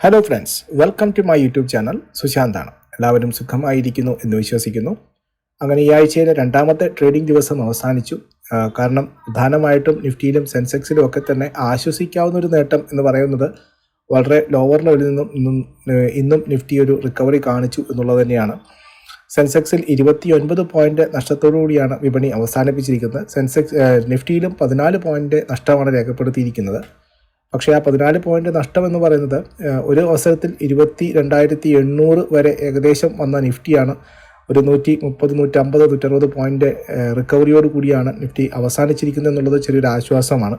Hello friends welcome to my YouTube channel സുശാന്താണ് എല്ലാവരും സുഖമായിരിക്കുന്നു എന്ന് വിശ്വസിക്കുന്നു. അങ്ങനെ ഈ ആഴ്ചയിലെ രണ്ടാമത്തെ ട്രേഡിംഗ് ദിവസം അവസാനിച്ചു. കാരണം പ്രധാനമായിട്ടും നിഫ്റ്റിയിലും സെൻസെക്സിലും ഒക്കെ തന്നെ ആശ്വസിക്കാവുന്ന ഒരു നേട്ടം എന്ന് പറയുന്നത് വളരെ ലോവർ ലെവലിൽ നിന്നും ഇന്നും നിഫ്റ്റി ഒരു റിക്കവറി കാണിച്ചു എന്നുള്ളത് തന്നെയാണ്. സെൻസെക്സിൽ ഇരുപത്തി ഒൻപത് പോയിന്റ് നഷ്ടത്തോടുകൂടിയാണ് വിപണി അവസാനിപ്പിച്ചിരിക്കുന്നത്. സെൻസെക്സ് നിഫ്റ്റിയിലും പതിനാല് പോയിന്റ് നഷ്ടമാണ് രേഖപ്പെടുത്തിയിരിക്കുന്നത്. പക്ഷേ ആ പതിനാല് പോയിന്റ് നഷ്ടം എന്ന് പറയുന്നത് ഒരു അവസരത്തിൽ ഇരുപത്തി രണ്ടായിരത്തി എണ്ണൂറ് വരെ ഏകദേശം വന്ന നിഫ്റ്റിയാണ്. ഒരു നൂറ്റി മുപ്പത് നൂറ്റമ്പത് നൂറ്ററുപത് പോയിന്റ് റിക്കവറിയോട് കൂടിയാണ് നിഫ്റ്റി അവസാനിച്ചിരിക്കുന്നത് എന്നുള്ളത് ചെറിയൊരു ആശ്വാസമാണ്.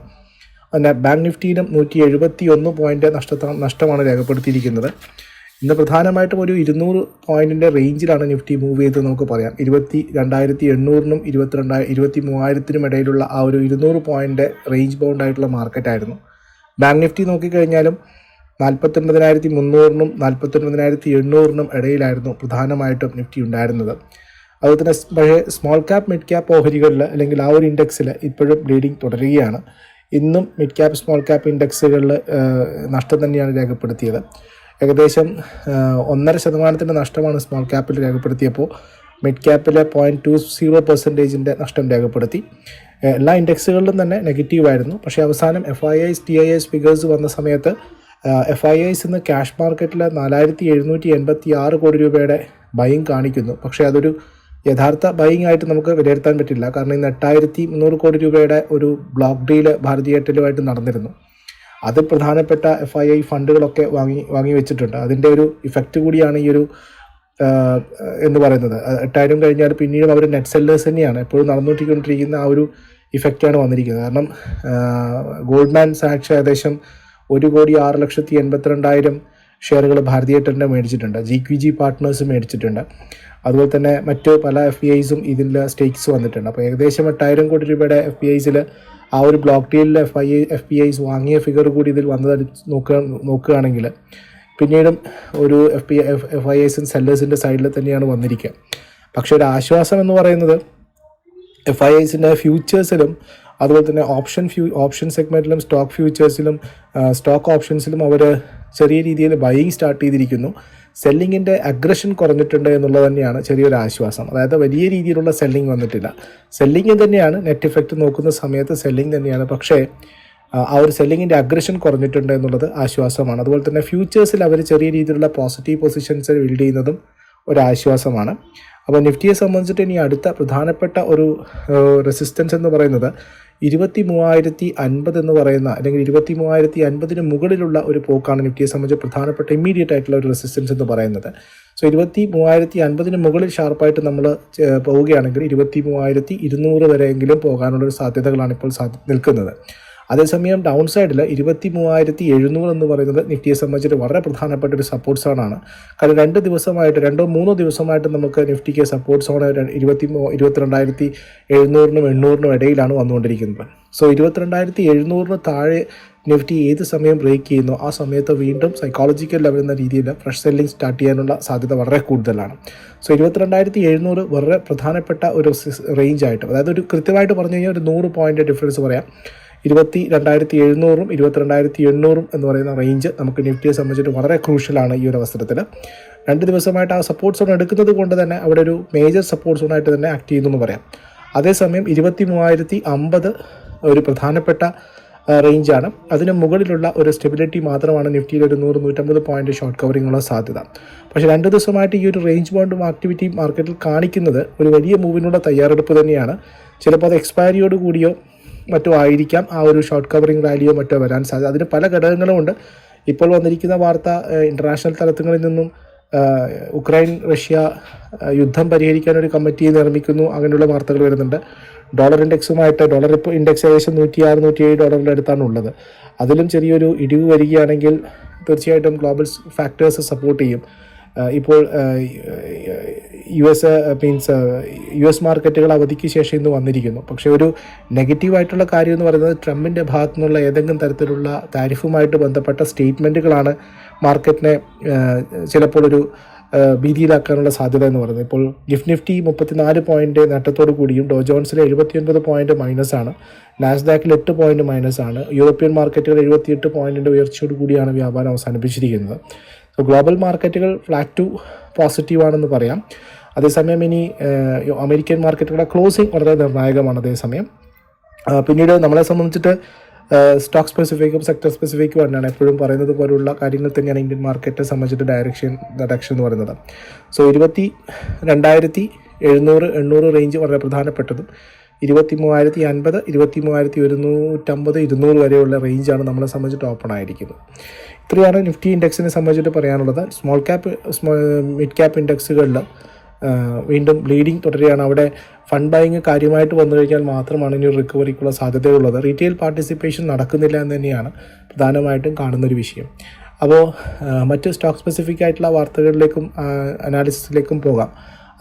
അതിന്റെ ബാങ്ക് നിഫ്റ്റിയിലും നൂറ്റി എഴുപത്തി ഒന്ന് പോയിന്റ് നഷ്ടത്ത നഷ്ടമാണ് രേഖപ്പെടുത്തിയിരിക്കുന്നത്. ഇന്ന് പ്രധാനമായിട്ടും ഒരു ഇരുന്നൂറ് പോയിന്റിന്റെ റേഞ്ചിലാണ് നിഫ്റ്റി മൂവ് ചെയ്തത് നമുക്ക് പറയാം. ഇരുപത്തി രണ്ടായിരത്തി എണ്ണൂറിനും ഇരുപത്തിരണ്ടായി ഇരുപത്തി മൂവായിരത്തിനും ഇടയിലുള്ള ആ ഒരു ഇരുന്നൂറ് പോയിന്റ് റേഞ്ച് ബൗണ്ടായിട്ടുള്ള മാർക്കറ്റായിരുന്നു ബാങ്ക് നിഫ്റ്റി നോക്കിക്കഴിഞ്ഞാലും നാൽപ്പത്തൊൻപതിനായിരത്തി മുന്നൂറിനും നാൽപ്പത്തൊൻപതിനായിരത്തി എണ്ണൂറിനും ഇടയിലായിരുന്നു പ്രധാനമായിട്ടും നിഫ്റ്റി ഉണ്ടായിരുന്നത്. അതുപോലെ തന്നെ സ്മോൾ ക്യാപ്പ് മിഡ് ക്യാപ്പ് ഓഹരികളിൽ അല്ലെങ്കിൽ ആ ഒരു ഇൻഡെക്സിൽ ഇപ്പോഴും ബ്ലീഡിംഗ് തുടരുകയാണ്. ഇന്നും മിഡ് ക്യാപ്പ് സ്മോൾ ക്യാപ്പ് ഇൻഡെക്സുകളിൽ നഷ്ടം തന്നെയാണ് രേഖപ്പെടുത്തിയത്. ഏകദേശം ഒന്നര ശതമാനത്തിന്റെ നഷ്ടമാണ് സ്മോൾ ക്യാപ്പിൽ രേഖപ്പെടുത്തിയപ്പോൾ. മിഡ് ക്യാപ്പിലെ പോയിന്റ് ടു സീറോ പെർസെന്റേജിന്റെ നഷ്ടം രേഖപ്പെടുത്തി. എല്ലാ ഇൻഡെക്സുകളിലും തന്നെ നെഗറ്റീവായിരുന്നു പക്ഷേ അവസാനം F I Is T I S figures വന്ന സമയത്ത് എഫ് ഐ ഐസ് ഇന്ന് ക്യാഷ് മാർക്കറ്റിൽ നാലായിരത്തി എഴുന്നൂറ്റി എൺപത്തി ആറ് കോടി രൂപയുടെ ബൈങ് കാണിക്കുന്നു. പക്ഷേ അതൊരു യഥാർത്ഥ ബൈങ് ആയിട്ട് നമുക്ക് വിലയിരുത്താൻ പറ്റില്ല. കാരണം ഇന്ന് എട്ടായിരത്തി മുന്നൂറ് കോടി രൂപയുടെ ഒരു ബ്ലോക്ക് ഡീൽ ഭാരതീയ എയർടെലുമായിട്ട് നടന്നിരുന്നു. അത് പ്രധാനപ്പെട്ട എഫ് ഐ ഐ ഫണ്ടുകളൊക്കെ വാങ്ങി വാങ്ങി വെച്ചിട്ടുണ്ട്. അതിന്റെ ഒരു ഇഫക്റ്റ് കൂടിയാണ് ഈ ഒരു എന്ന് പറയുന്നത്. എട്ടായിരം കഴിഞ്ഞാൽ പിന്നീടും അവർ നെറ്റ് സെല്ലേഴ്സ് തന്നെയാണ്. എപ്പോഴും നടന്നുകൊണ്ടിരിക്കുന്ന ആ ഒരു ഇഫക്റ്റാണ് വന്നിരിക്കുന്നത്. കാരണം ഗോൾഡ്മാൻ സാക്സ് ഏകദേശം ഒരു കോടി ആറ് ലക്ഷത്തി എൺപത്തിരണ്ടായിരം ഷെയറുകൾ ഭാരതീയ ടെന്റെ മേടിച്ചിട്ടുണ്ട്. ജി ക്യു ജി പാർട്ട്നേഴ്സ് മേടിച്ചിട്ടുണ്ട്. അതുപോലെ തന്നെ മറ്റ് പല എഫ് പി ഐസും ഇതിൽ സ്റ്റേക്സ് വന്നിട്ടുണ്ട്. അപ്പോൾ ഏകദേശം എട്ടായിരം കോടി രൂപയുടെ എഫ് പി ഐസിൽ ആ ഒരു block ഡീലിൽ F I F P Is വാങ്ങിയ ഫിഗർ കൂടി ഇതിൽ വന്നത് നോക്കുക നോക്കുകയാണെങ്കിൽ പിന്നീടും ഒരു F P F F I എസും സെല്ലേഴ്സിന്റെ സൈഡിൽ തന്നെയാണ് വന്നിരിക്കുക. പക്ഷേ ഒരു ആശ്വാസം എന്ന് പറയുന്നത് എഫ് ഐ എസിന്റെ ഫ്യൂച്ചേഴ്സിലും അതുപോലെ തന്നെ ഓപ്ഷൻ ഫ്യൂ ഓപ്ഷൻ സെഗ്മെന്റിലും സ്റ്റോക്ക് ഫ്യൂച്ചേഴ്സിലും സ്റ്റോക്ക് ഓപ്ഷൻസിലും അവർ ചെറിയ രീതിയിൽ ബൈയിങ് സ്റ്റാർട്ട് ചെയ്തിരിക്കുന്നു. സെല്ലിങ്ങിന്റെ അഗ്രഷൻ കുറഞ്ഞിട്ടുണ്ട് എന്നുള്ളത് തന്നെയാണ് ചെറിയൊരു ആശ്വാസം. അതായത് വലിയ രീതിയിലുള്ള സെല്ലിംഗ് വന്നിട്ടില്ല. സെല്ലിംഗ് തന്നെയാണ് നെറ്റ് ഇഫക്റ്റ് നോക്കുന്ന സമയത്ത് സെല്ലിംഗ് തന്നെയാണ്. പക്ഷേ ആ ഒരു സെല്ലിങ്ങിന്റെ അഗ്രഷൻ കുറഞ്ഞിട്ടുണ്ട് എന്നുള്ളത് ആശ്വാസമാണ്. അതുപോലെ തന്നെ ഫ്യൂച്ചേഴ്സിൽ അവർ ചെറിയ രീതിയിലുള്ള പോസിറ്റീവ് പൊസിഷൻസ് ബിൽഡ് ചെയ്യുന്നതും ഒരു ആശ്വാസമാണ്. അപ്പോൾ നിഫ്റ്റിയെ സംബന്ധിച്ചിട്ട് ഇനി അടുത്ത പ്രധാനപ്പെട്ട ഒരു റെസിസ്റ്റൻസ് എന്ന് പറയുന്നത് ഇരുപത്തി മൂവായിരത്തി അൻപത് എന്ന് പറയുന്ന അല്ലെങ്കിൽ ഇരുപത്തി മൂവായിരത്തി അൻപതിന് മുകളിലുള്ള ഒരു പോക്കാണ് നിഫ്റ്റിയെ സംബന്ധിച്ച് പ്രധാനപ്പെട്ട ഇമ്മീഡിയറ്റ് ആയിട്ടുള്ള ഒരു റെസിസ്റ്റൻസ് എന്ന് പറയുന്നത്. സോ ഇരുപത്തി മൂവായിരത്തി അൻപതിന് മുകളിൽ ഷാർപ്പായിട്ട് നമ്മൾ പോവുകയാണെങ്കിൽ ഇരുപത്തി മൂവായിരത്തി ഇരുന്നൂറ് വരെയെങ്കിലും പോകാനുള്ള ഒരു സാധ്യതകളാണ് ഇപ്പോൾ നിൽക്കുന്നത്. അതേസമയം ഡൗൺ സൈഡിൽ ഇരുപത്തി മൂവായിരത്തി എഴുന്നൂറ് എന്ന് പറയുന്നത് നിഫ്റ്റിയെ സംബന്ധിച്ചിട്ട് വളരെ പ്രധാനപ്പെട്ട ഒരു സപ്പോർട്ട് സോണാണ് കാരണം രണ്ട് ദിവസമായിട്ട് രണ്ടോ മൂന്നോ ദിവസമായിട്ട് നമുക്ക് നിഫ്റ്റിക്ക് സപ്പോർട്ട് സോൺ ഇരുപത്തി മൂ- ഇരുപത്തിരണ്ടായിരത്തി എഴുന്നൂറിനും എണ്ണൂറിനും ഇടയിലാണ് വന്നുകൊണ്ടിരിക്കുന്നത്. സോ ഇരുപത്തിരണ്ടായിരത്തി എഴുന്നൂറിന് താഴെ നിഫ്റ്റി ഏത് സമയം ബ്രേക്ക് ചെയ്യുന്നു ആ സമയത്ത് വീണ്ടും സൈക്കോളജിക്കൽ ലെവൽ എന്ന രീതിയിൽ ഫ്രഷ് സെല്ലിംഗ് സ്റ്റാർട്ട് ചെയ്യാനുള്ള സാധ്യത വളരെ കൂടുതലാണ്. സോ ഇരുപത്തിരണ്ടായിരത്തി എഴുന്നൂറ് വളരെ പ്രധാനപ്പെട്ട ഒരു റേഞ്ച് ആയിട്ട് അതായത് ഒരു കൃത്യമായിട്ട് പറഞ്ഞു കഴിഞ്ഞാൽ ഒരു നൂറ് പോയിന്റ് ഡിഫറൻസ് പറയാം. ഇരുപത്തി രണ്ടായിരത്തി എഴുന്നൂറും ഇരുപത്തിരണ്ടായിരത്തി എണ്ണൂറും എന്ന് പറയുന്ന റേഞ്ച് നമുക്ക് നിഫ്റ്റിയെ സംബന്ധിച്ചിട്ട് വളരെ ക്രൂഷ്യലാണ് ഈ ഒരു അവസരത്തിൽ രണ്ട് ദിവസമായിട്ട് ആ സപ്പോർട്ട് സോൺ എടുക്കുന്നത് കൊണ്ട് തന്നെ അവിടെ ഒരു മേജർ സപ്പോർട്ട് സോണായിട്ട് തന്നെ ആക്ട് ചെയ്യുന്നു എന്ന് പറയാം. അതേസമയം ഇരുപത്തി മൂവായിരത്തി അമ്പത് ഒരു പ്രധാനപ്പെട്ട റേഞ്ചാണ് അതിന് മുകളിലുള്ള ഒരു സ്റ്റെബിലിറ്റി മാത്രമാണ് നിഫ്റ്റിയിൽ ഒരു നൂറ് നൂറ്റമ്പത് പോയിന്റ് ഷോർട്ട് കവറിങ്ങുള്ള സാധ്യത. പക്ഷേ രണ്ട് ദിവസമായിട്ട് ഈ ഒരു റേഞ്ച് ബോണ്ടും ആക്ടിവിറ്റിയും മാർക്കറ്റിൽ കാണിക്കുന്നത് ഒരു വലിയ മൂവിനുള്ള തയ്യാറെടുപ്പ് തന്നെയാണ്. ചിലപ്പോൾ അത് എക്സ്പയറിയോട് കൂടിയോ മറ്റോ ആയിരിക്കാം ആ ഒരു ഷോർട്ട് കവറിംഗ് റാലിയോ മറ്റോ വരാൻ സാധ്യത. അതിന് പല ഘടകങ്ങളുമുണ്ട്. ഇപ്പോൾ വന്നിരിക്കുന്ന വാർത്ത ഇന്റർനാഷണൽ തലങ്ങളിൽ നിന്നും ഉക്രൈൻ റഷ്യ യുദ്ധം പരിഹരിക്കാൻ ഒരു കമ്മിറ്റി നിർമ്മിക്കുന്നു അങ്ങനെയുള്ള വാർത്തകൾ വരുന്നുണ്ട്. ഡോളർ ഇൻഡെക്സുമായിട്ട് ഡോളർ ഇപ്പോൾ ഇൻഡെക്സ് ഏകദേശം നൂറ്റി ആറ് നൂറ്റി ഏഴ് ഡോളറിന്റെ അടുത്താണ് ഉള്ളത് അതിലും ചെറിയൊരു ഇടിവ് വരികയാണെങ്കിൽ തീർച്ചയായിട്ടും ഗ്ലോബൽ ഫാക്ടേഴ്സ് സപ്പോർട്ട് ചെയ്യും. ഇപ്പോൾ U S means U S മാർക്കറ്റുകൾ അവധിക്ക് ശേഷം ഇന്ന് വന്നിരിക്കുന്നു. പക്ഷേ ഒരു നെഗറ്റീവായിട്ടുള്ള കാര്യം എന്ന് പറയുന്നത് ട്രംപിന്റെ ഭാഗത്തു നിന്നുള്ള ഏതെങ്കിലും തരത്തിലുള്ള താരിഫുമായിട്ട് ബന്ധപ്പെട്ട സ്റ്റേറ്റ്മെന്റുകളാണ് മാർക്കറ്റിനെ ചിലപ്പോൾ ഒരു ഭീതിയിലാക്കാനുള്ള സാധ്യത എന്ന് പറയുന്നത്. ഇപ്പോൾ ഗിഫ്റ്റ് നിഫ്റ്റി മുപ്പത്തിനാല് പോയിന്റ് നേട്ടത്തോടു കൂടിയും ഡോ ജോൺസിൽ എഴുപത്തിയൊൻപത് മൈനസ് ആണ്. നാസ്ഡാക്കിൽ എട്ട് മൈനസ് ആണ്. യൂറോപ്യൻ മാർക്കറ്റുകൾ എഴുപത്തിയെട്ട് പോയിന്റിന്റെ ഉയർച്ചയോടു കൂടിയാണ് വ്യാപാരം അവസാനിപ്പിച്ചിരിക്കുന്നത്. ഗ്ലോബൽ മാർക്കറ്റുകൾ ഫ്ലാറ്റ് ടു പോസിറ്റീവ് ആണെന്ന് പറയാം. അതേസമയം ഇനി അമേരിക്കൻ മാർക്കറ്റുകളുടെ ക്ലോസിംഗ് വളരെ നിർണായകമാണ് അതേസമയം. പിന്നീട് നമ്മളെ സംബന്ധിച്ചിട്ട് സ്റ്റോക്ക് സ്പെസിഫിക്കും സെക്ടർ സ്പെസിഫിക്കും തന്നെയാണ് എപ്പോഴും പറയുന്നത് പോലുള്ള കാര്യങ്ങൾ തന്നെയാണ് ഇന്ത്യൻ മാർക്കറ്റിനെ സംബന്ധിച്ചിട്ട് ഡയറക്ഷൻ ഡയറക്ഷൻ എന്ന് പറയുന്നത്. സോ ഇരുപത്തി രണ്ടായിരത്തി എഴുന്നൂറ് എണ്ണൂറ് റേഞ്ച് വളരെ പ്രധാനപ്പെട്ടതും ഇരുപത്തി മൂവായിരത്തി അൻപത് ഇരുപത്തി മൂവായിരത്തി ഒരുന്നൂറ്റമ്പത് ഇരുന്നൂറ് വരെയുള്ള റേഞ്ചാണ് നമ്മളെ സംബന്ധിച്ചിട്ട് ഓപ്പൺ ആയിരിക്കുന്നത്. ഇത്രയാണ് നിഫ്റ്റി ഇൻഡെക്സിനെ സംബന്ധിച്ചിട്ട് പറയാനുള്ളത്. സ്മോൾ ക്യാപ്പ് മിഡ് ക്യാപ്പ് ഇൻഡെക്സുകളിൽ വീണ്ടും ബ്ലീഡിങ് തുടരുകയാണ്. അവിടെ ഫണ്ട് ബൈങ് കാര്യമായിട്ട് വന്നു കഴിഞ്ഞാൽ മാത്രമാണ് ഇനി റിക്കവറിക്കുള്ള സാധ്യതയുള്ളത്. റീറ്റെയിൽ പാർട്ടിസിപ്പേഷൻ നടക്കുന്നില്ല എന്ന് തന്നെയാണ് പ്രധാനമായിട്ടും കാണുന്നൊരു വിഷയം. അപ്പോൾ മറ്റ് സ്റ്റോക്ക് സ്പെസിഫിക് ആയിട്ടുള്ള വാർത്തകളിലേക്കും അനാലിസിസിലേക്കും പോകാം.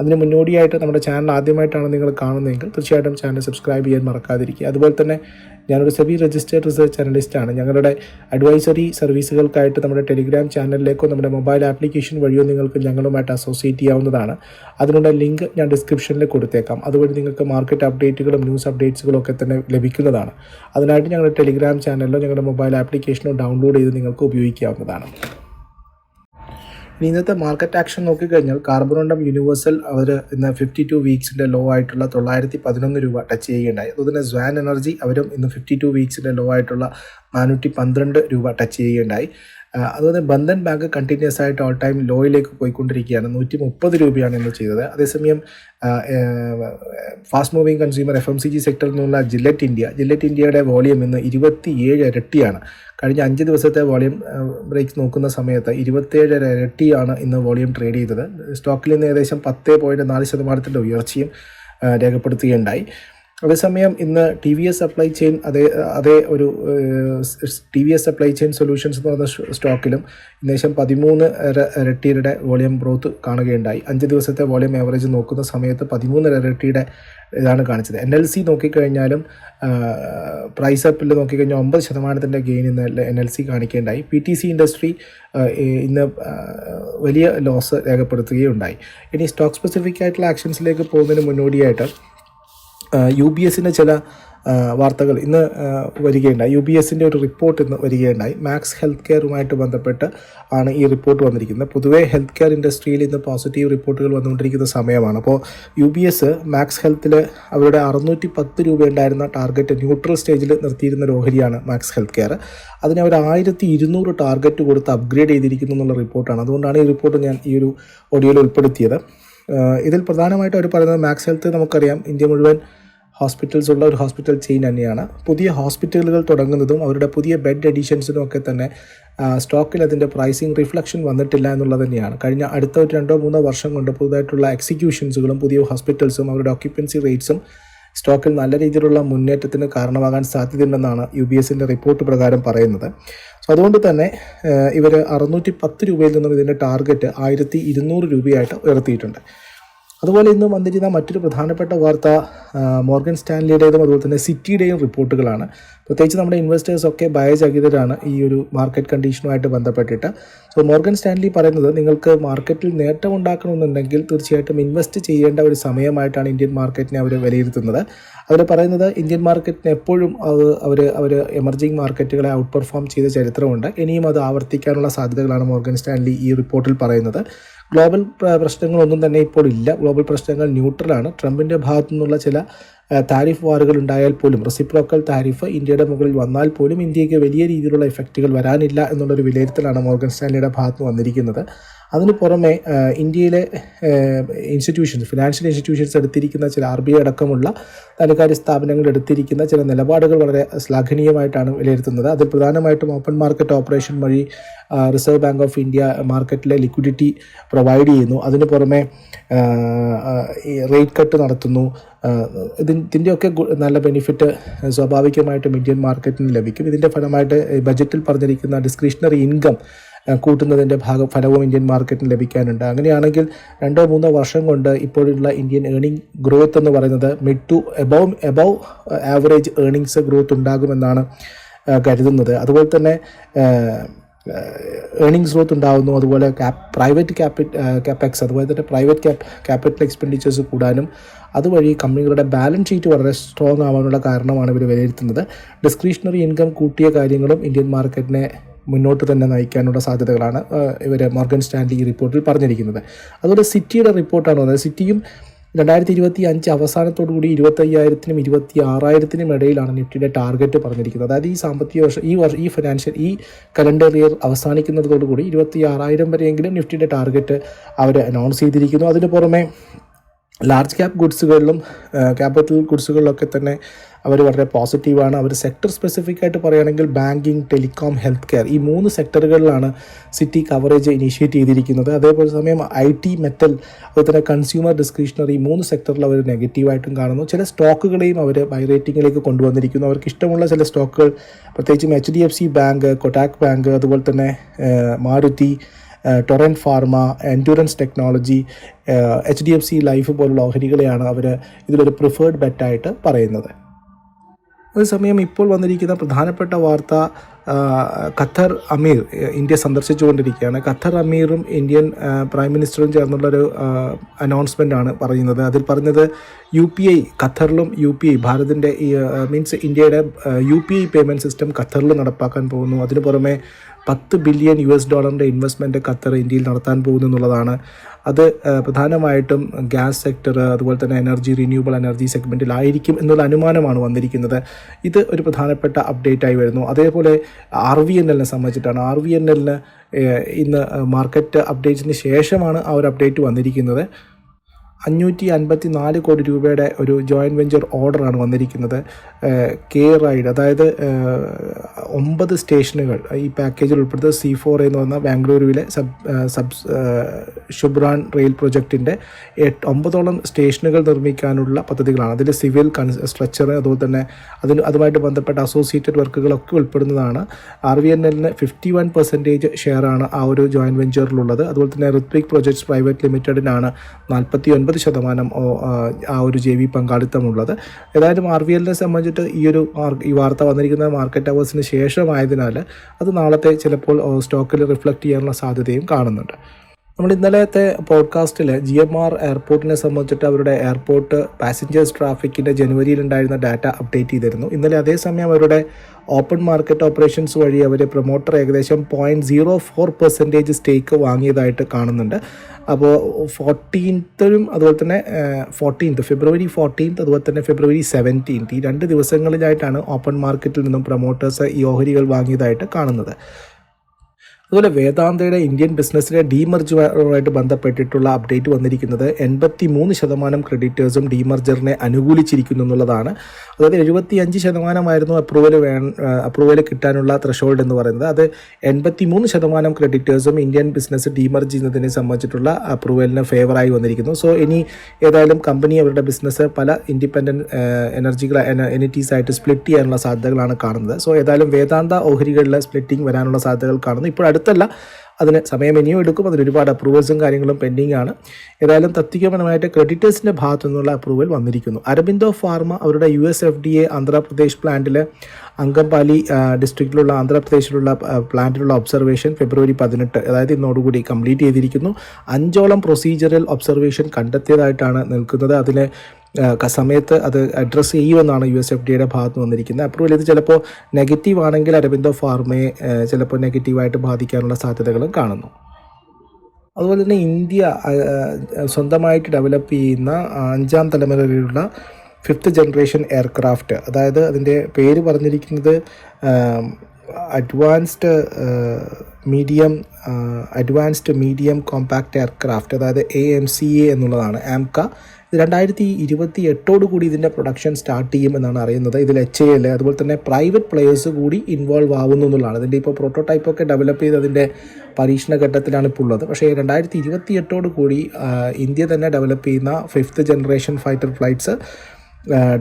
അതിന് മുന്നോടിയായിട്ട് നമ്മുടെ ചാനൽ ആദ്യമായിട്ടാണ് നിങ്ങൾ കാണുന്നതെങ്കിൽ തീർച്ചയായിട്ടും ചാനൽ സബ്സ്ക്രൈബ് ചെയ്യാൻ മറക്കാതിരിക്കുക. അതുപോലെ തന്നെ ഞാനൊരു സെബി രജിസ്റ്റേർഡ് റിസർച്ച് അനലിസ്റ്റാണ് ഞങ്ങളുടെ അഡ്വൈസറി സർവീസുകൾക്കായിട്ട് നമ്മുടെ ടെലിഗ്രാം ചാനലിലേക്കോ നമ്മുടെ മൊബൈൽ ആപ്ലിക്കേഷൻ വഴിയോ നിങ്ങൾക്ക് ഞങ്ങളുമായിട്ട് അസോസിയേറ്റ് ചെയ്യാവുന്നതാണ്. അതിനുള്ള ലിങ്ക് ഞാൻ ഡിസ്ക്രിപ്ഷനിൽ കൊടുത്തേക്കാം. അതുവഴി നിങ്ങൾക്ക് മാർക്കറ്റ് അപ്ഡേറ്റുകളും ന്യൂസ് അപ്ഡേറ്റ്സുകളും ഒക്കെ തന്നെ ലഭിക്കുന്നതാണ്. അതിനായിട്ട് ഞങ്ങളുടെ ടെലിഗ്രാം ചാനലിലോ ഞങ്ങളുടെ മൊബൈൽ ആപ്ലിക്കേഷനോ ഡൗൺലോഡ് ചെയ്ത് നിങ്ങൾക്ക് ഉപയോഗിക്കാവുന്നതാണ്. ഇനി ഇന്നത്തെ മാർക്കറ്റ് ആക്ഷൻ നോക്കിക്കഴിഞ്ഞാൽ കാർബറോണ്ടം യൂണിവേഴ്സൽ അവർ ഇന്ന് ഫിഫ്റ്റി ടു വീക്സിന്റെ ലോ ആയിട്ടുള്ള തൊള്ളായിരത്തി പതിനൊന്ന് രൂപ ടച്ച് ചെയ്യുകയുണ്ടായി. അതുപോലെ സ്വാൻ എനർജി അവരും ഇന്ന് ഫിഫ്റ്റി ടു വീക്സിന്റെ ലോ ആയിട്ടുള്ള നാനൂറ്റി പന്ത്രണ്ട് രൂപ ടച്ച് ചെയ്യുകയുണ്ടായി. അതുപോലെ ബന്ധൻ ബാങ്ക് കണ്ടിന്യൂസ് ആയിട്ട് ഓൾ ടൈം ലോയിലേക്ക് പോയിക്കൊണ്ടിരിക്കുകയാണ്. നൂറ്റി മുപ്പത് രൂപയാണ് ഇന്ന് ചെയ്തത്. അതേസമയം fast moving consumer F M C G സെക്ടറിൽ നിന്നുള്ള ജില്ലറ്റ് ഇന്ത്യ ജില്ലറ്റ് ഇന്ത്യയുടെ വോളിയം ഇന്ന് ഇരുപത്തിയേഴ് ഇരട്ടിയാണ്. കഴിഞ്ഞ അഞ്ച് ദിവസത്തെ വോളിയം ബ്രേക്സ് നോക്കുന്ന സമയത്ത് ഇരുപത്തേഴര ഇരട്ടിയാണ് ഇന്ന് വോളിയം ട്രേഡ് ചെയ്തത്. സ്റ്റോക്കിൽ നിന്ന് ഏകദേശം പത്ത് പോയിന്റ് നാല് ശതമാനത്തിന്റെ ഉയർച്ചയും രേഖപ്പെടുത്തുകയുണ്ടായി. അതേസമയം ഇന്ന് T V S supply chain അതേ അതേ ഒരു T V S supply chain solutions എന്ന് പറയുന്ന സ്റ്റോക്കിലും ഏകദേശം പതിമൂന്ന് ഇര- ഇരട്ടിയുടെ വോളിയം ഗ്രോത്ത് കാണുകയുണ്ടായി. അഞ്ച് ദിവസത്തെ വോളിയം ആവറേജ് നോക്കുന്ന സമയത്ത് പതിമൂന്ന് ഇരട്ടിയുടെ ഇതാണ് കാണിച്ചത്. എൻ എൽ സി നോക്കിക്കഴിഞ്ഞാലും പ്രൈസ് അപ്പിൽ നോക്കിക്കഴിഞ്ഞാൽ ഒമ്പത് ശതമാനത്തിന്റെ ഗെയിൻ ഇന്ന് എൻ എൽ സി കാണിക്കുകയുണ്ടായി. പി ടി സി ഇൻഡസ്ട്രി ഇന്ന് വലിയ ലോസ് രേഖപ്പെടുത്തുകയുണ്ടായി. ഇനി സ്റ്റോക്ക് സ്പെസിഫിക് ആയിട്ടുള്ള ആക്ഷൻസിലേക്ക് പോകുന്നതിന് മുന്നോടിയായിട്ട് യു ബി എസിന്റെ ചില വാർത്തകൾ ഇന്ന് വരികയുണ്ടായി. യു ബി എസിന്റെ ഒരു റിപ്പോർട്ട് ഇന്ന് വരികയുണ്ടായി. മാക്സ് ഹെൽത്ത് കെയറുമായിട്ട് ബന്ധപ്പെട്ട് ആണ് ഈ റിപ്പോർട്ട് വന്നിരിക്കുന്നത്. പൊതുവേ ഹെൽത്ത് കെയർ ഇൻഡസ്ട്രിയിൽ ഇന്ന് പോസിറ്റീവ് റിപ്പോർട്ടുകൾ വന്നുകൊണ്ടിരിക്കുന്ന സമയമാണ്. അപ്പോൾ യു ബി എസ് മാക്സ് ഹെൽത്തിൽ അവരുടെ അറുന്നൂറ്റി പത്ത് രൂപ ഉണ്ടായിരുന്ന ടാർഗറ്റ് ന്യൂട്രൽ സ്റ്റേജിൽ നിർത്തിയിരുന്ന ഓഹരിയാണ് മാക്സ് ഹെൽത്ത് കെയർ അതിനെ അവർ ആയിരത്തി ഇരുന്നൂറ് ടാർഗറ്റ് കൊടുത്ത് അപ്ഗ്രേഡ് ചെയ്തിരിക്കുന്നു എന്നുള്ള റിപ്പോർട്ടാണ്. അതുകൊണ്ടാണ് ഈ റിപ്പോർട്ട് ഞാൻ ഈ ഒരു ഓഡിയോയിൽ ഉൾപ്പെടുത്തിയത്. ഇതിൽ പ്രധാനമായിട്ട് അവർ പറയുന്നത് മാക്സ് ഹെൽത്ത് നമുക്കറിയാം. ഇന്ത്യ മുഴുവൻ ഹോസ്പിറ്റൽസ് ഉള്ള ഒരു ഹോസ്പിറ്റൽ ചെയിൻ തന്നെയാണ്. പുതിയ ഹോസ്പിറ്റലുകൾ തുടങ്ങുന്നതും അവരുടെ പുതിയ ബെഡ് എഡിഷൻസിനും ഒക്കെ തന്നെ സ്റ്റോക്കിൽ അതിന്റെ പ്രൈസിങ് റിഫ്ലക്ഷൻ വന്നിട്ടില്ല എന്നുള്ളത് തന്നെയാണ്. കഴിഞ്ഞ അടുത്ത ഒരു രണ്ടോ മൂന്നോ വർഷം കൊണ്ട് പുതുതായിട്ടുള്ള എക്സിക്യൂഷൻസുകളും പുതിയ ഹോസ്പിറ്റൽസും അവരുടെ ഓക്യുപ്പൻസി റേറ്റ്സും സ്റ്റോക്കിൽ നല്ല രീതിയിലുള്ള മുന്നേറ്റത്തിന് കാരണമാകാൻ സാധ്യതയുണ്ടെന്നാണ് യു ബി എസിന്റെ റിപ്പോർട്ട് പ്രകാരം പറയുന്നത്. സോ അതുകൊണ്ട് തന്നെ ഇവർ അറുന്നൂറ്റി പത്ത് രൂപയിൽ നിന്നും ഇതിന്റെ ടാർഗറ്റ് ആയിരത്തി ഇരുന്നൂറ് രൂപയായിട്ട് ഉയർത്തിയിട്ടുണ്ട്. അതുപോലെ ഇന്ന് വന്നിരുന്ന മറ്റൊരു പ്രധാനപ്പെട്ട വാർത്ത മോർഗൻ സ്റ്റാൻലിയുടേതും അതുപോലെ തന്നെ സിറ്റിയുടെയും റിപ്പോർട്ടുകളാണ്. പ്രത്യേകിച്ച് നമ്മുടെ ഇൻവെസ്റ്റേഴ്സ് ഒക്കെ ഭയചകിതരാണ് ഈ ഒരു മാർക്കറ്റ് കണ്ടീഷനുമായിട്ട് ബന്ധപ്പെട്ടിട്ട്. സോ മോർഗൻ സ്റ്റാൻലി പറയുന്നത് നിങ്ങൾക്ക് മാർക്കറ്റിൽ നേട്ടം ഉണ്ടാക്കണമെന്നുണ്ടെങ്കിൽ തീർച്ചയായിട്ടും ഇൻവെസ്റ്റ് ചെയ്യേണ്ട ഒരു സമയമായിട്ടാണ് ഇന്ത്യൻ മാർക്കറ്റിനെ അവർ വിലയിരുത്തുന്നത്. അവർ പറയുന്നത് ഇന്ത്യൻ മാർക്കറ്റിന് എപ്പോഴും അത് അവർ അവർ എമർജിങ് മാർക്കറ്റുകളെ ഔട്ട് പെർഫോം ചെയ്ത ചരിത്രമുണ്ട്. ഇനിയും അത് ആവർത്തിക്കാനുള്ള സാധ്യതകളാണ് മോർഗൻ സ്റ്റാൻലി ഈ റിപ്പോർട്ടിൽ പറയുന്നത്. ഗ്ലോബൽ പ്രശ്നങ്ങളൊന്നും തന്നെ ഇപ്പോൾ ഇല്ല. ഗ്ലോബൽ പ്രശ്നങ്ങൾ ന്യൂട്രലാണ് ട്രംപിന്റെ ഭാഗത്തു നിന്നുള്ള ചില താരിഫ് വാറുകൾ ഉണ്ടായാൽ പോലും റെസിപ്രോക്കൽ താരിഫ് ഇന്ത്യയുടെ മുകളിൽ വന്നാൽ പോലും ഇന്ത്യയ്ക്ക് വലിയ രീതിയിലുള്ള ഇഫക്റ്റുകൾ വരാനില്ല എന്നുള്ളൊരു വിലയിരുത്തലാണ് മോർഗൻ സ്റ്റാൻലിയുടെ ഭാഗത്ത് വന്നിരിക്കുന്നത്. അതിന് പുറമെ ഇന്ത്യയിലെ ഇൻസ്റ്റിറ്റ്യൂഷൻസ് ഫിനാൻഷ്യൽ ഇൻസ്റ്റിറ്റ്യൂഷൻസ് എടുത്തിരിക്കുന്ന ചില ആർ ബി ഐ അടക്കമുള്ള ധനകാര്യ സ്ഥാപനങ്ങൾ എടുത്തിരിക്കുന്ന ചില നിലപാടുകൾ വളരെ ശ്ലാഘനീയമായിട്ടാണ് വിലയിരുത്തുന്നത്. അതിൽ പ്രധാനമായിട്ടും ഓപ്പൺ മാർക്കറ്റ് ഓപ്പറേഷൻ വഴി റിസർവ് ബാങ്ക് ഓഫ് ഇന്ത്യ മാർക്കറ്റിലെ ലിക്വിഡിറ്റി പ്രൊവൈഡ് ചെയ്യുന്നു. അതിന് പുറമെ റേറ്റ് കട്ട് നടത്തുന്നു. ഇതിന്റെയൊക്കെ നല്ല ബെനിഫിറ്റ് സ്വാഭാവികമായിട്ടും ഇന്ത്യൻ മാർക്കറ്റിന് ലഭിക്കും. ഇതിന്റെ ഫലമായിട്ട് ബജറ്റിൽ പറഞ്ഞിരിക്കുന്ന ഡിസ്ക്രിഷണറി ഇൻകം കൂട്ടുന്നതിന്റെ ഭാഗം ഫലവും ഇന്ത്യൻ മാർക്കറ്റിന് ലഭിക്കാനുണ്ട്. അങ്ങനെയാണെങ്കിൽ രണ്ടോ മൂന്നോ വർഷം കൊണ്ട് ഇപ്പോഴുള്ള ഇന്ത്യൻ ഏണിംഗ് ഗ്രോത്ത് എന്ന് പറയുന്നത് mid to above above average earnings growth ഉണ്ടാകുമെന്നാണ് കരുതുന്നത്. അതുപോലെ തന്നെ ഏണിങ്സ് ഗ്രോത്ത് ഉണ്ടാകുന്നു അതുപോലെ ക്യാപ് പ്രൈവറ്റ് ക്യാപിറ്റ് ക്യാപെക്സ് അതുപോലെ തന്നെ പ്രൈവറ്റ് ക്യാപ് ക്യാപിറ്റൽ എക്സ്പെൻഡിച്ചേഴ്സ് കൂടാനും അതുവഴി കമ്പനികളുടെ ബാലൻസ് ഷീറ്റ് വളരെ സ്ട്രോങ് ആവാനുള്ള കാരണമാണ് ഇവർ വിലയിരുത്തുന്നത്. ഡിസ്ക്രിഷണറി ഇൻകം കൂട്ടിയ കാര്യങ്ങളും ഇന്ത്യൻ മാർക്കറ്റിനെ മുന്നോട്ട് തന്നെ നയിക്കാനുള്ള സാധ്യതകളാണ് ഇവർ മോർഗൻ സ്റ്റാൻലി ഈ റിപ്പോർട്ടിൽ പറഞ്ഞിരിക്കുന്നത്. അതുപോലെ സിറ്റിയുടെ റിപ്പോർട്ടാണ് വന്നത്. സിറ്റിയും രണ്ടായിരത്തി ഇരുപത്തി അഞ്ച് അവസാനത്തോടു കൂടി ഇരുപത്തി അയ്യായിരത്തിനും ഇരുപത്തി ആറായിരത്തിനും ഇടയിലാണ് നിഫ്റ്റിയുടെ ടാർഗറ്റ് പറഞ്ഞിരിക്കുന്നത്. അതായത് ഈ സാമ്പത്തിക വർഷം ഈ വർഷം ഈ ഫിനാൻഷ്യൽ ഈ കലണ്ടർ ഇയർ അവസാനിക്കുന്നതോടുകൂടി ഇരുപത്തി ആറായിരം വരെയെങ്കിലും നിഫ്റ്റിയുടെ ടാർഗറ്റ് അവർ അനൗൺസ് ചെയ്തിരിക്കുന്നു. അതിന് പുറമെ ലാർജ് ക്യാപ് ഗുഡ്സുകളിലും ക്യാപിറ്റൽ ഗുഡ്സുകളിലൊക്കെ തന്നെ അവർ വളരെ പോസിറ്റീവാണ് അവർ സെക്ടർ സ്പെസിഫിക് ആയിട്ട് പറയുകയാണെങ്കിൽ ബാങ്കിങ് ടെലികോം ഹെൽത്ത് കെയർ ഈ മൂന്ന് സെക്ടറുകളിലാണ് സിറ്റി കവറേജ് ഇനീഷ്യേറ്റ് ചെയ്തിരിക്കുന്നത്. അതേപോലെ സമയം ഐ ടി മെറ്റൽ അതുപോലെ തന്നെ കൺസ്യൂമർ ഡിസ്ക്രിഷണറി മൂന്ന് സെക്ടറിൽ അവർ നെഗറ്റീവായിട്ടും കാണുന്നു. ചില സ്റ്റോക്കുകളെയും അവർ ബൈ റേറ്റിങ്ങിലേക്ക് കൊണ്ടുവന്നിരിക്കുന്നു. അവർക്ക് ഇഷ്ടമുള്ള ചില സ്റ്റോക്കുകൾ പ്രത്യേകിച്ചും H D F C bank Kotak bank അതുപോലെ തന്നെ Maruti Torrent pharma endurance technology H D F C life പോലുള്ള ഓഹരികളെയാണ് അവർ ഇതിലൊരു പ്രിഫേർഡ് ബെറ്റായിട്ട് പറയുന്നത്. അതേസമയം ഇപ്പോൾ വന്നിരിക്കുന്ന പ്രധാനപ്പെട്ട വാർത്ത ഖത്തർ അമീർ ഇന്ത്യ സന്ദർശിച്ചുകൊണ്ടിരിക്കുകയാണ്. ഖത്തർ അമീറും ഇന്ത്യൻ പ്രൈം മിനിസ്റ്ററും ചേർന്നുള്ളൊരു അനൗൺസ്മെന്റ് ആണ് പറയുന്നത്. അതിൽ പറഞ്ഞത് യു പി ഐ ഖത്തറിലും യു പി ഐ ഭാരതിന്റെ മീൻസ് ഇന്ത്യയുടെ U P I payment system ഖത്തറിൽ നടപ്പാക്കാൻ പോകുന്നു. അതിനു പുറമെ പത്ത് ബില്യൺ യു എസ് ഡോളറിന്റെ ഇൻവെസ്റ്റ്മെന്റ് ഖത്തർ ഇന്ത്യയിൽ നടത്താൻ പോകുന്നു എന്നുള്ളതാണ് അത് പ്രധാനമായിട്ടും ഗ്യാസ് സെക്ടർ അതുപോലെ തന്നെ എനർജി റിന്യൂവബിൾ എനർജി സെഗ്മെന്റിലായിരിക്കും എന്നുള്ള അനുമാനമാണ് വന്നിരിക്കുന്നത്. ഇത് ഒരു പ്രധാനപ്പെട്ട അപ്ഡേറ്റായി വരുന്നു. അതേപോലെ ആർ വി എൻ എല്ലിനെ സംബന്ധിച്ചിട്ടാണ്. ആർ വി എൻ എല്ലിന് ഇന്ന് മാർക്കറ്റ് അപ്ഡേറ്റിന് ശേഷമാണ് ആ ഒരു അപ്ഡേറ്റ് വന്നിരിക്കുന്നത്. അഞ്ഞൂറ്റി അൻപത്തി നാല് കോടി രൂപയുടെ ഒരു ജോയിന്റ് വെഞ്ചർ ഓർഡറാണ് വന്നിരിക്കുന്നത്. കെ റൈഡ് അതായത് ഒമ്പത് സ്റ്റേഷനുകൾ ഈ പാക്കേജിൽ ഉൾപ്പെടുത്തുന്നത് സി ഫോർ എന്ന് പറഞ്ഞ ബാംഗ്ലൂരുവിലെ സബ് സബ് ഷുബ്രാൻ റെയിൽ പ്രൊജക്റ്റിന്റെ എട്ട് ഒമ്പതോളം സ്റ്റേഷനുകൾ നിർമ്മിക്കാനുള്ള പദ്ധതികളാണ്. അതിൽ സിവിൽ കൺ സ്ട്രക്ചർ അതുപോലെ തന്നെ അതിന് അതുമായിട്ട് ബന്ധപ്പെട്ട അസോസിയേറ്റഡ് വർക്കുകളൊക്കെ ഉൾപ്പെടുന്നതാണ്. ആർ വി എൻ എല്ലിന് ഫിഫ്റ്റി വൺ പെർസെന്റേജ് ഷെയറാണ് ആ ഒരു ജോയിന്റ് വെഞ്ചറിലുള്ളത് അതുപോലെ തന്നെ ഋത്വിക് പ്രൊജക്ട്സ് പ്രൈവറ്റ് ലിമിറ്റഡിനാണ് നാൽപ്പത്തി ഒൻപത് ശതമാനം ആ ഒരു ജെ വി പങ്കാളിത്തമുള്ളത്. ഏതായാലും ആർ വി എല്ലിനെ സംബന്ധിച്ചിട്ട് ഈ ഒരു ഈ വാർത്ത വന്നിരിക്കുന്ന മാർക്കറ്റ് അവേഴ്സിന് ശേഷമായതിനാൽ അത് നാളത്തെ ചിലപ്പോൾ സ്റ്റോക്കിൽ റിഫ്ലക്റ്റ് ചെയ്യാനുള്ള സാധ്യതയും കാണുന്നുണ്ട്. നമ്മൾ ഇന്നലത്തെ പോഡ്കാസ്റ്റിൽ ജി എം ആർ എയർപോർട്ടിനെ സംബന്ധിച്ചിട്ട് അവരുടെ എയർപോർട്ട് പാസഞ്ചേഴ്സ് ട്രാഫിക്കിന്റെ ജനുവരിയിൽ ഉണ്ടായിരുന്ന ഡാറ്റ അപ്ഡേറ്റ് ചെയ്തിരുന്നു. ഇന്നലെ അതേസമയം അവരുടെ ഓപ്പൺ മാർക്കറ്റ് ഓപ്പറേഷൻസ് വഴി അവർ പ്രൊമോട്ടർ ഏകദേശം point zero four percentage stake വാങ്ങിയതായിട്ട് കാണുന്നുണ്ട്. അപ്പോൾ ഫോർട്ടീൻത്തും അതുപോലെ തന്നെ ഫോർട്ടീൻത്ത് ഫെബ്രുവരി ഫോർട്ടീൻത്ത് അതുപോലെ തന്നെ ഫെബ്രുവരി സെവന്റീൻത്ത് ഈ രണ്ട് ദിവസങ്ങളിലായിട്ടാണ് ഓപ്പൺ മാർക്കറ്റിൽ നിന്നും പ്രൊമോട്ടേഴ്സ് ഈ ഓഹരികൾ വാങ്ങിയതായിട്ട് കാണുന്നത്. അതുപോലെ വേദാന്തയുടെ ഇന്ത്യൻ ബിസിനസ്സിലെ ഡീമർജറുമായിട്ട് ബന്ധപ്പെട്ടിട്ടുള്ള അപ്ഡേറ്റ് വന്നിരിക്കുന്നത് എൺപത്തി മൂന്ന് ശതമാനം ക്രെഡിറ്റേഴ്സും ഡീമർജറിനെ അനുകൂലിച്ചിരിക്കുന്നു എന്നുള്ളതാണ്. അതായത് എഴുപത്തി അഞ്ച് ശതമാനമായിരുന്നു അപ്രൂവൽ വേ അപ്രൂവൽ കിട്ടാനുള്ള ത്രഷോൾഡ് എന്ന് പറയുന്നത്. അത് എൺപത്തി മൂന്ന് ശതമാനം ക്രെഡിറ്റേഴ്സും ഇന്ത്യൻ ബിസിനസ് ഡീമർജ് ചെയ്യുന്നതിനെ സംബന്ധിച്ചിട്ടുള്ള അപ്രൂവലിന് ഫേവറായി വന്നിരിക്കുന്നു. സോ ഇനി ഏതായാലും കമ്പനി അവരുടെ ബിസിനസ് പല ഇൻഡിപെൻഡന്റ് എനർജികൾ എനിറ്റീസ് ആയിട്ട് സ്പ്ലിറ്റ് ചെയ്യാനുള്ള സാധ്യതകളാണ് കാണുന്നത്. സോ ഏതായാലും വേദാന്ത ഓഹരികളിലെ സ്പ്ലിറ്റിംഗ് വരാനുള്ള സാധ്യതകൾ കാണുന്നു. ഇപ്പോൾ അടുത്തല്ല. അതിന് സമയം ഇനിയും എടുക്കും. അതിന് ഒരുപാട് അപ്രൂവൽസും കാര്യങ്ങളും പെൻഡിങ് ആണ്. ഏതായാലും തത്വികപരമായിട്ട് ക്രെഡിറ്റേഴ്സിന്റെ ഭാഗത്തു നിന്നുള്ള അപ്രൂവൽ വന്നിരിക്കുന്നു. അരബിന്ദോ ഫാർമ അവരുടെ U S F D A Andhra Pradesh പ്ലാന്റിലെ Anakapalli ഡിസ്ട്രിക്റ്റിലുള്ള ആന്ധ്രാപ്രദേശിലുള്ള പ്ലാന്റിലുള്ള ഒബ്സർവേഷൻ ഫെബ്രുവരി പതിനെട്ട്. അതായത് ഇന്നോടുകൂടി കംപ്ലീറ്റ് ചെയ്തിരിക്കുന്നു. അഞ്ചോളം പ്രൊസീജിയറൽ ഒബ്സർവേഷൻ കണ്ടെത്തിയതായിട്ടാണ് നിൽക്കുന്നത്. അതിന് സമയത്ത് അത് അഡ്രസ്സ് ചെയ്യുമെന്നാണ് യു എസ് എഫ് ഡിയുടെ ഭാഗത്ത് വന്നിരിക്കുന്നത് അപ്രൂവൽ ഇത് ചിലപ്പോൾ നെഗറ്റീവ് ആണെങ്കിൽ അരബിന്ദോ ഫാർമയെ ചിലപ്പോൾ നെഗറ്റീവായിട്ട് ബാധിക്കാനുള്ള സാധ്യതകളും കാണുന്നു. അതുപോലെ തന്നെ ഇന്ത്യ സ്വന്തമായിട്ട് ഡെവലപ്പ് ചെയ്യുന്ന അഞ്ചാം തലമുറയിലുള്ള ഫിഫ്ത്ത് ജനറേഷൻ എയർക്രാഫ്റ്റ് അതായത് അതിന്റെ പേര് പറഞ്ഞിരിക്കുന്നത് advanced medium advanced medium compact aircraft അതായത് എ എം സി എ എന്നുള്ളതാണ് ആംക രണ്ടായിരത്തി ഇരുപത്തി എട്ടോടുകൂടി ഇതിന്റെ പ്രൊഡക്ഷൻ സ്റ്റാർട്ട് ചെയ്യുമെന്നാണ് അറിയുന്നത്. ഇതിൽ എച്ച് എ എൽ അതുപോലെ തന്നെ പ്രൈവറ്റ് പ്ലെയേഴ്സ് കൂടി ഇൻവോൾവ് ആവുന്നു എന്നുള്ളതാണ്. ഇതിന്റെ ഇപ്പോൾ പ്രോട്ടോടൈപ്പൊക്കെ ഡെവലപ്പ് ചെയ്ത് അതിന്റെ പരീക്ഷണ ഘട്ടത്തിലാണ് ഇപ്പോൾ ഉള്ളത്. പക്ഷേ രണ്ടായിരത്തി ഇരുപത്തി എട്ടോടുകൂടി ഇന്ത്യ തന്നെ ഡെവലപ്പ് ചെയ്യുന്ന fifth generation fighter flights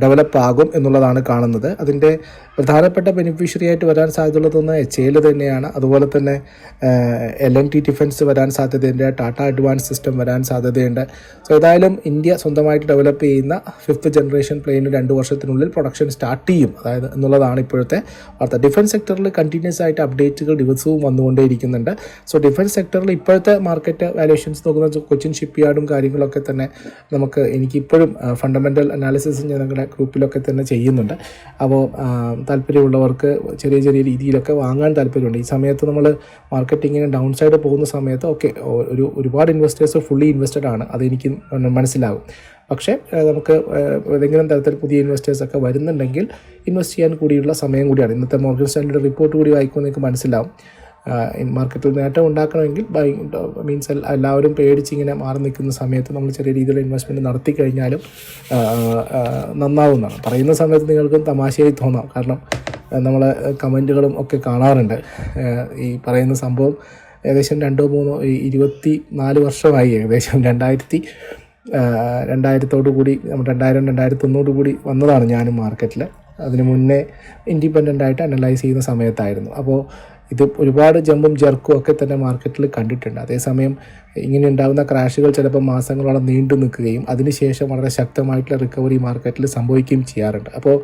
develop ആകും എന്നുള്ളതാണ് കാണുന്നത്. അതിന്റെ പ്രധാനപ്പെട്ട ബെനിഫിഷ്യറി ആയിട്ട് വരാൻ സാധ്യതയുള്ളതെന്ന് എച്ച് എൽ തന്നെയാണ്. അതുപോലെ തന്നെ എൽ എൻ ടി ഡിഫൻസ് വരാൻ സാധ്യതയുണ്ട്. ടാറ്റ അഡ്വാൻസ് സിസ്റ്റം വരാൻ സാധ്യതയുണ്ട്. സോ ഏതായാലും ഇന്ത്യ സ്വന്തമായിട്ട് ഡെവലപ്പ് ചെയ്യുന്ന ഫിഫ്ത്ത് ജനറേഷൻ പ്ലെയിന് രണ്ട് വർഷത്തിനുള്ളിൽ പ്രൊഡക്ഷൻ സ്റ്റാർട്ട് ചെയ്യും. അതായത് എന്നുള്ളതാണ് ഇപ്പോഴത്തെ വാർത്ത. ഡിഫൻസ് സെക്ടറിൽ കണ്ടിന്യൂസ് ആയിട്ട് അപ്ഡേറ്റുകൾ ദിവസവും വന്നുകൊണ്ടേയിരിക്കുന്നുണ്ട്. സോ ഡിഫൻസ് സെക്ടറിൽ ഇപ്പോഴത്തെ മാർക്കറ്റ് വാലുവേഷൻസ് നോക്കുന്ന കൊച്ചിൻ ഷിപ്പ് യാർഡും കാര്യങ്ങളൊക്കെ തന്നെ നമുക്ക് എനിക്കിപ്പോഴും ഫണ്ടമെന്റൽ അനാലിസിസ് ഞങ്ങളുടെ ഗ്രൂപ്പിലൊക്കെ തന്നെ ചെയ്യുന്നുണ്ട്. അപ്പോൾ താല്പര്യമുള്ളവർക്ക് ചെറിയ ചെറിയ രീതിയിലൊക്കെ വാങ്ങാൻ താല്പര്യമുണ്ട്. ഈ സമയത്ത് നമ്മൾ മാർക്കറ്റിങ്ങിന് ഡൗൺ സൈഡ് പോകുന്ന സമയത്ത് ഓക്കെ ഒരു ഒരുപാട് ഇൻവെസ്റ്റേഴ്സ് ഫുള്ളി ഇൻവെസ്റ്റഡ് ആണ്. അതെനിക്ക് മനസ്സിലാകും പക്ഷേ നമുക്ക് ഏതെങ്കിലും തരത്തിൽ പുതിയ ഇൻവെസ്റ്റേഴ്സൊക്കെ വരുന്നുണ്ടെങ്കിൽ ഇൻവെസ്റ്റ് ചെയ്യാൻ കൂടിയുള്ള സമയം കൂടിയാണ്. ഇന്നത്തെ മോർഗൻ സ്റ്റാൻഡേർഡ് റിപ്പോർട്ട് കൂടി വായിക്കുമ്പോൾ നിങ്ങൾക്ക് മനസ്സിലാവും. മാർക്കറ്റിൽ നേട്ടം ഉണ്ടാക്കണമെങ്കിൽ ബൈ മീൻസ് എല്ലാവരും പേടിച്ച് ഇങ്ങനെ മാറി നിൽക്കുന്ന സമയത്ത് നമ്മൾ ചെറിയ രീതിയിലുള്ള ഇൻവെസ്റ്റ്മെന്റ് നടത്തി കഴിഞ്ഞാലും നന്നാവുന്നതാണ്. പറയുന്ന സമയത്ത് നിങ്ങൾക്കും തമാശയായി തോന്നാം. കാരണം നമ്മൾ കമന്റുകളും ഒക്കെ കാണാറുണ്ട്. ഈ പറയുന്ന സംഭവം ഏകദേശം രണ്ടോ മൂന്നോ ഇരുപത്തി നാല് വർഷമായി ഏകദേശം രണ്ടായിരത്തി രണ്ടായിരത്തോടു കൂടി രണ്ടായിരം രണ്ടായിരത്തി ഒന്നോട് കൂടി വന്നതാണ് ഞാനും മാർക്കറ്റിൽ അതിന് മുന്നേ ഇൻഡിപെൻഡന്റ് ആയിട്ട് അനലൈസ് ചെയ്യുന്ന സമയത്തായിരുന്നു. അപ്പോൾ ഇത് ഒരുപാട് ജമ്പും ജർക്കും ഒക്കെ തന്നെ മാർക്കറ്റിൽ കണ്ടിട്ടുണ്ട്. അതേസമയം ഇങ്ങനെ ഉണ്ടാകുന്ന ക്രാഷുകൾ ചിലപ്പോൾ മാസങ്ങളോളം നീണ്ടു നിൽക്കുകയും അതിനുശേഷം വളരെ ശക്തമായിട്ടുള്ള റിക്കവറി മാർക്കറ്റിൽ സംഭവിക്കുകയും ചെയ്യാറുണ്ട്. അപ്പോൾ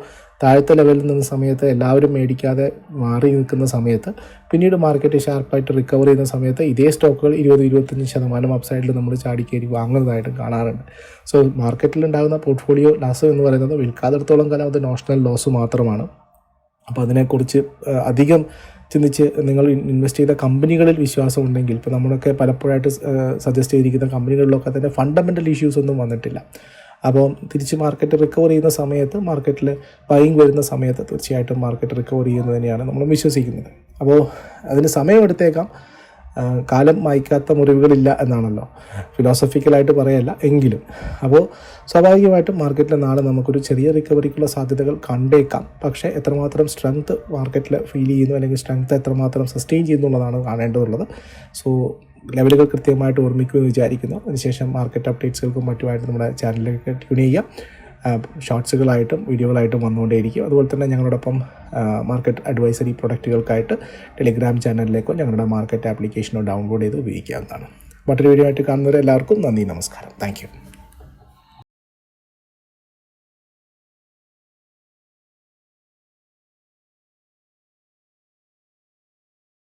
താഴത്തെ ലെവലിൽ നിന്ന സമയത്ത് എല്ലാവരും മേടിക്കാതെ മാറി നിൽക്കുന്ന സമയത്ത് പിന്നീട് മാർക്കറ്റ് ഷാർപ്പായിട്ട് റിക്കവർ ചെയ്യുന്ന സമയത്ത് ഇതേ സ്റ്റോക്കുകൾ ഇരുപത് ഇരുപത്തഞ്ച് ശതമാനം അപ്സൈഡിൽ നമ്മൾ ചാടിക്കയറി വാങ്ങുന്നതായിട്ട് കാണാറുണ്ട്. സോ മാർക്കറ്റിൽ ഉണ്ടാകുന്ന പോർട്ട്ഫോളിയോ ലാസ് എന്ന് പറയുന്നത് വിൽക്കാത്തിടത്തോളം കാലം അത് നോഷണൽ ലോസ് മാത്രമാണ്. അപ്പോൾ അതിനെക്കുറിച്ച് അധികം ചിന്തിച്ച് നിങ്ങൾ ഇൻവെസ്റ്റ് ചെയ്ത കമ്പനികളിൽ വിശ്വാസം ഉണ്ടെങ്കിൽ ഇപ്പോൾ നമ്മളൊക്കെ പലപ്പോഴായിട്ട് സജസ്റ്റ് ചെയ്തിരിക്കുന്ന കമ്പനികളിലൊക്കെ തന്നെ ഫണ്ടമെന്റൽ ഇഷ്യൂസ് ഒന്നും വന്നിട്ടില്ല. അപ്പോൾ തിരിച്ച് മാർക്കറ്റ് റിക്കവർ ചെയ്യുന്ന സമയത്ത് മാർക്കറ്റിൽ ബൈങ് വരുന്ന സമയത്ത് തീർച്ചയായിട്ടും മാർക്കറ്റ് റിക്കവർ ചെയ്യുന്നത് തന്നെയാണ് നമ്മൾ വിശ്വസിക്കുന്നത്. അപ്പോൾ അതിന് സമയമെടുത്തേക്കാം. കാലം മായ്ക്കാത്ത മുറിവുകളില്ല എന്നാണല്ലോ. ഫിലോസഫിക്കലായിട്ട് പറയല്ല എങ്കിലും. അപ്പോൾ സ്വാഭാവികമായിട്ടും മാർക്കറ്റിലെ നാളെ നമുക്കൊരു ചെറിയ റിക്കവറിക്കുള്ള സാധ്യതകൾ കണ്ടേക്കാം. പക്ഷേ എത്രമാത്രം സ്ട്രെങ്ത് മാർക്കറ്റിൽ ഫീൽ ചെയ്യുന്നു അല്ലെങ്കിൽ സ്ട്രെങ്ത് എത്രമാത്രം സസ്റ്റെയിൻ ചെയ്യുന്നു എന്നുള്ളതാണ് കാണേണ്ടതുള്ളത്. സോ ലെവലുകൾ കൃത്യമായിട്ട് ഓർമ്മിക്കുമെന്ന് വിചാരിക്കുന്നു. അതിനുശേഷം മാർക്കറ്റ് അപ്ഡേറ്റ്സുകൾക്കും മറ്റുമായിട്ട് നമ്മുടെ ചാനലിലേക്ക് ട്യൂൺ ചെയ്യാം. ഷോർട്സുകളായിട്ടും വീഡിയോകളായിട്ടും വന്നുകൊണ്ടേയിരിക്കും. അതുപോലെ തന്നെ ഞങ്ങളോടൊപ്പം മാർക്കറ്റ് അഡ്വൈസറി പ്രൊഡക്റ്റുകൾക്കായിട്ട് ടെലിഗ്രാം ചാനലിലേക്കോ ഞങ്ങളുടെ മാർക്കറ്റ് ആപ്ലിക്കേഷനോ ഡൗൺലോഡ് ചെയ്ത് ഉപയോഗിക്കാവുന്നതാണ്. മറ്റൊരു വീഡിയോ ആയിട്ട് കാണുന്നവരെ എല്ലാവർക്കും നന്ദി നമസ്കാരം. താങ്ക്